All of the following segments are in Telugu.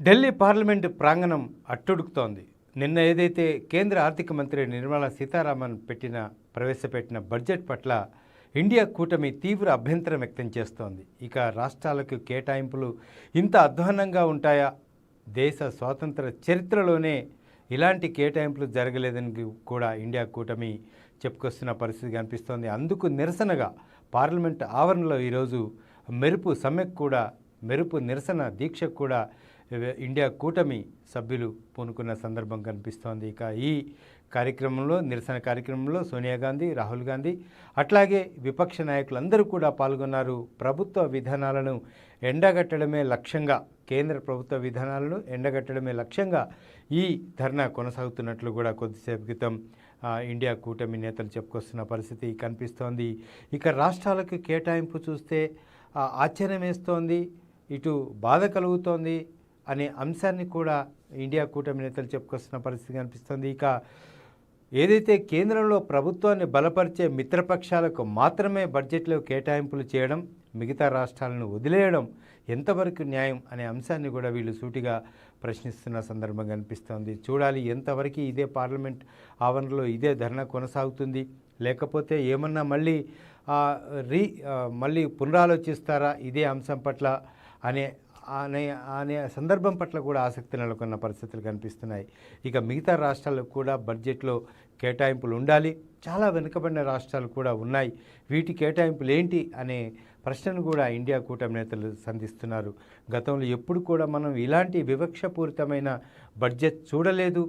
ఢిల్లీ పార్లమెంటు ప్రాంగణం అట్టుడుకుతోంది. నిన్న ఏదైతే కేంద్ర ఆర్థిక మంత్రి నిర్మలా సీతారామన్ పెట్టిన ప్రవేశపెట్టిన బడ్జెట్ పట్ల ఇండియా కూటమి తీవ్ర అభ్యంతరం వ్యక్తం చేస్తోంది. ఇక రాష్ట్రాలకు కేటాయింపులు ఇంత అధ్వాన్నంగా ఉంటాయా? దేశ స్వాతంత్ర చరిత్రలోనే ఇలాంటి కేటాయింపులు జరగలేదని కూడా ఇండియా కూటమి చెప్పుకొస్తున్న పరిస్థితి కనిపిస్తోంది అందుకు నిరసనగా పార్లమెంట్ ఆవరణలో ఈరోజు మెరుపు సమ్మెకు కూడా మెరుపు నిరసన దీక్షకు కూడా ఇండియా కూటమి సభ్యులు పూనుకున్న సందర్భం కనిపిస్తోంది. ఇక ఈ కార్యక్రమంలో నిరసన కార్యక్రమంలో సోనియా గాంధీ రాహుల్ గాంధీ అట్లాగే విపక్ష నాయకులందరూ కూడా పాల్గొన్నారు. ప్రభుత్వ విధానాలను ఎండగట్టడమే లక్ష్యంగా కేంద్ర ప్రభుత్వ విధానాలను ఎండగట్టడమే లక్ష్యంగా ఈ ధర్నా కొనసాగుతున్నట్లు కూడా కొద్దిసేపు క్రితం ఇండియా కూటమి నేతలు చెప్పుకొస్తున్న పరిస్థితి కనిపిస్తోంది. ఇక రాష్ట్రాలకు కేటాయింపు చూస్తే ఆశ్చర్యం వేస్తోంది ఇటు బాధ కలుగుతోంది అనే అంశాన్ని కూడా ఇండియా కూటమి నేతలు చెప్పుకొస్తున్న పరిస్థితి కనిపిస్తుంది. ఇక ఏదైతే కేంద్రంలో ప్రభుత్వాన్ని బలపరిచే మిత్రపక్షాలకు మాత్రమే బడ్జెట్లో కేటాయింపులు చేయడం మిగతా రాష్ట్రాలను వదిలేయడం ఎంతవరకు న్యాయం అనే అంశాన్ని కూడా వీళ్ళు సూటిగా ప్రశ్నిస్తున్న సందర్భం కనిపిస్తోంది. చూడాలి ఎంతవరకు ఇదే పార్లమెంట్ ఆవరణలో ఇదే ధర్నా కొనసాగుతుంది. లేకపోతే ఏమన్నా మళ్ళీ రీ మళ్ళీ పునరాలోచిస్తారా ఇదే అంశం పట్ల అనే అనే అనే సందర్భం పట్ల కూడా ఆసక్తి నెలకొన్న పరిస్థితులు కనిపిస్తున్నాయి. ఇక మిగతా రాష్ట్రాలకు కూడా బడ్జెట్లో కేటాయింపులు ఉండాలి. చాలా వెనుకబడిన రాష్ట్రాలు కూడా ఉన్నాయి. వీటి కేటాయింపులు ఏంటి అనే ప్రశ్నను కూడా ఇండియా కూటమి నేతలు సంధిస్తున్నారు. గతంలో ఎప్పుడు కూడా మనం ఇలాంటి వివక్షపూరితమైన బడ్జెట్ చూడలేదు.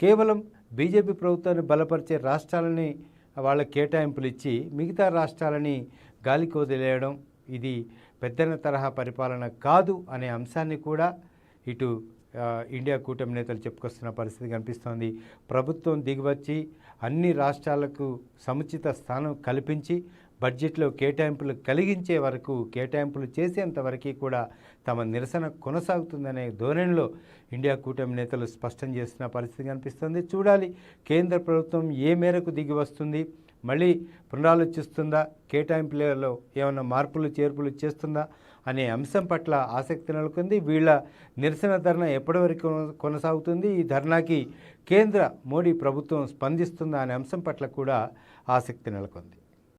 కేవలం బీజేపీ ప్రభుత్వాన్ని బలపరిచే రాష్ట్రాలని వాళ్ళ కేటాయింపులు ఇచ్చి మిగతా రాష్ట్రాలని గాలికి వదిలేయడం ఇది పెద్దన తరహా పరిపాలన కాదు అనే అంశాన్ని కూడా ఇటు ఇండియా కూటమి నేతలు చెప్పుకొస్తున్న పరిస్థితి కనిపిస్తోంది. ప్రభుత్వం దిగివచ్చి అన్ని రాష్ట్రాలకు సముచిత స్థానం కల్పించి బడ్జెట్లో కేటాయింపులు కలిగించే వరకు కేటాయింపులు చేసేంత వరకు కూడా తమ నిరసన కొనసాగుతుందనే ధోరణిలో ఇండియా కూటమి నేతలు స్పష్టం చేస్తున్న పరిస్థితి కనిపిస్తుంది. చూడాలి కేంద్ర ప్రభుత్వం ఏ మేరకు దిగి వస్తుంది? మళ్ళీ పునరాలోచిస్తుందా? కేటాయింపులలో ఏమైనా మార్పులు చేర్పులు చేస్తుందా? అనే అంశం పట్ల ఆసక్తి నెలకొంది. వీళ్ళ నిరసన ధర్నా ఎప్పటి వరకు కొనసాగుతుంది? ఈ ధర్నాకి కేంద్ర మోడీ ప్రభుత్వం స్పందిస్తుందా? అనే అంశం పట్ల కూడా ఆసక్తి నెలకొంది.